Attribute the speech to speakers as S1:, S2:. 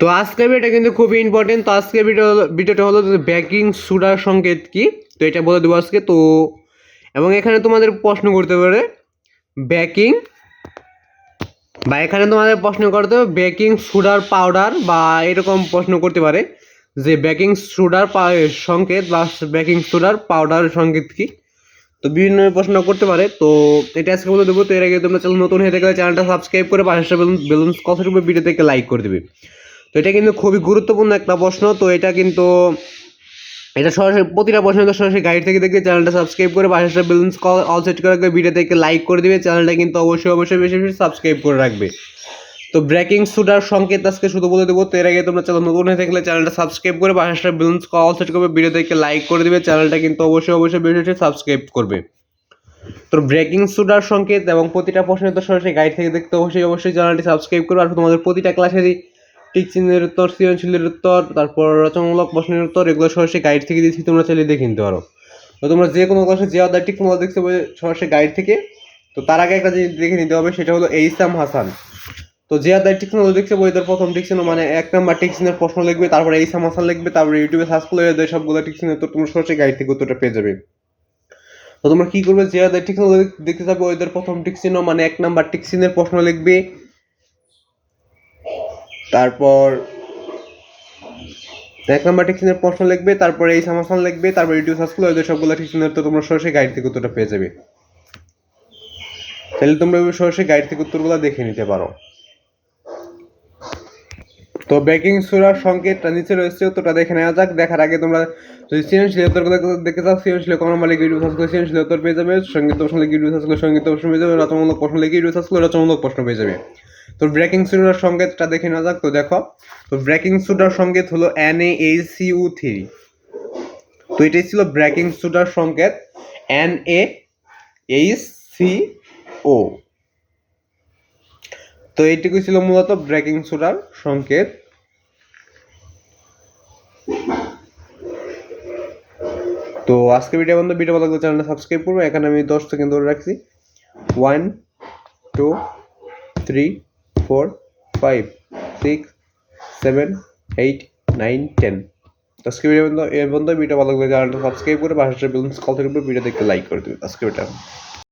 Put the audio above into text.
S1: তো আজকের ভিডিওটা কিন্তু খুবই ইম্পর্টেন্ট তো আজকের ভিডিও ভিডিওটা হলো ব্যাকিং সুডার সংকেত কি? তো এটা বলে দেবো আজকে। তো এবং এখানে তোমাদের প্রশ্ন করতে পারে বেকিং বা এখানে তোমাদের প্রশ্ন করতে হবে বেকিং সুডার পাউডার বা এরকম প্রশ্ন করতে পারে যে বেকিং সুডার সংকেত বা বেকিং সুডার পাউডার সংকেত কি? তো বিভিন্ন প্রশ্ন করতে পারে। তো এটা আজকে বলে দেবো। তো এর আগে তোমরা চ্যানেল নতুন হয়ে থাকলে চ্যানেলটা সাবস্ক্রাইব করে পাশে বেলুন বেলুন কথার ভিডিও থেকে লাইক করে দেবে। তো এটা কিন্তু খুবই গুরুত্বপূর্ণ একটা প্রশ্ন। তো এটা কিন্তু, এটা সরাসরি, প্রতিটা প্রশ্ন সরাসরি গাইড থেকে দেখবে। চ্যানেলটা সাবস্ক্রাইব করে পাশে বেলুন্স অল সেট করে রাখবে। ভিডিও থেকে লাইক করে দিবে। চ্যানেলটা কিন্তু অবশ্যই অবশ্যই বেশি বেশি সাবস্ক্রাইব করে রাখবে। তো ব্রেকিং সুডার সংকেত আজকে শুধু বলে দেবো। তো এর আগে তোমরা চ্যানেল নতুন হয়ে থাকলে চ্যানেলটা সাবস্ক্রাইব করে পাশে বেলুন্স অল সেট করবে। ভিডিও থেকে লাইক করে দিবে। চ্যানেলটা কিন্তু অবশ্যই অবশ্যই বেশি বেশি সাবস্ক্রাইব করবে। তো ব্রেকিং সুডার সংকেত এবং প্রতিটা প্রশ্নের তো সরাসরি গাইড থেকে দেখতে অবশ্যই অবশ্যই চ্যানেলটি সাবস্ক্রাইব করবে। আর তোমাদের প্রতিটা ক্লাসেরই টিক চিহ্নের উত্তর, সৃজনশীলের উত্তর, তারপর রচনামূলক প্রশ্নের উত্তর, এগুলো সরাসরি গাইড থেকে দিচ্ছি তোমরা চাইলে দেখে নিতে পারো। তো তোমরা যে কোনো ক্লাসে যে আদার টিক তোমরা পাবে সরাসরি গাইড থেকে। তো তার আগে একটা জিনিস দেখে নিতে হবে, সেটা হলো এইসাম হাসান। তো যে আদার টিক তোমরা দেখতে পাবে এদের প্রথম টিক চিহ্ন মানে এক নাম্বার টিক চিহ্নের প্রশ্ন লিখবে, তারপরে এইসাম হাসান লিখবে, তারপরে ইউটিউবে সার্চ করলে এদের সবগুলো টিক চিহ্নের উত্তর তোমরা সরাসরি গাইড থেকে উত্তরটা পেয়ে যাবে। তো তোমরা কি করবে, যে আদার টিক চিহ্ন দেখতে যাবে ওদের প্রথম টিক চিহ্ন মানে এক নাম্বার টিক চিহ্নের প্রশ্ন লিখবে। তারপর এক নাম্বার টিকচিনের প্রশ্ন লিখবে, তারপরে এই সামাসান লিখবে, তারপর ইউটিউব সার্চ করলে সবগুলো টিকচিনের তো তোমরা সরাসরি গাইড থেকে উত্তরটা পেয়ে যাবে। তাহলে তোমরা সরাসরি গাইড থেকে উত্তরগুলো দেখে নিতে পারো। তো বেকিং সুরার সংকেতটা নিচে রয়েছে উত্তরটা দেখে নেওয়া যাক। দেখার আগে তোমরা যদি সৃজনশীল উত্তরগুলো দেখতে চাও, সৃজনশীল কোনো মালিক ইউটিউব সার্চ করে সৃজনশীল উত্তর পেয়ে যাবে। সংগীত প্রশ্ন লিখে ইউটিউব সার্চ করে সংগীত প্রশ্ন পেয়ে যাবে, রচনামূলক প্রশ্ন লিখে ইউটিউব সার্চ করে রচনামূলক প্রশ্ন পেয়ে যাবে। তো ব্রেকিং সুডার সংকেতটা দেখে নেওয়া যাক। তো দেখো, তো ব্রেকিং সুডার সংকেত হলো N A H C U three তো এটাই ছিল ব্রেকিং সুডার সংকেত N A H C O তো এইটুকু ছিল মূলত ব্রেকিং সুডার সংকেত। তো আজকে ভিডিও বন্ধু ভিডিও ভালো লাগলে চ্যানেলটা সাবস্ক্রাইব করব। এখানে আমি দশ সেকেন্ড ধরে রাখছি। One two three four five six seven eight nine ten আজকে ভিডিও বন্ধু এর বন্ধু ভিডিও ভালো লাগলে চ্যানেলটা সাবস্ক্রাইব করে পাশে বেলুন্স কল থেকে ভিডিও দেখতে লাইক করে দেবে। আজকে ভিডিও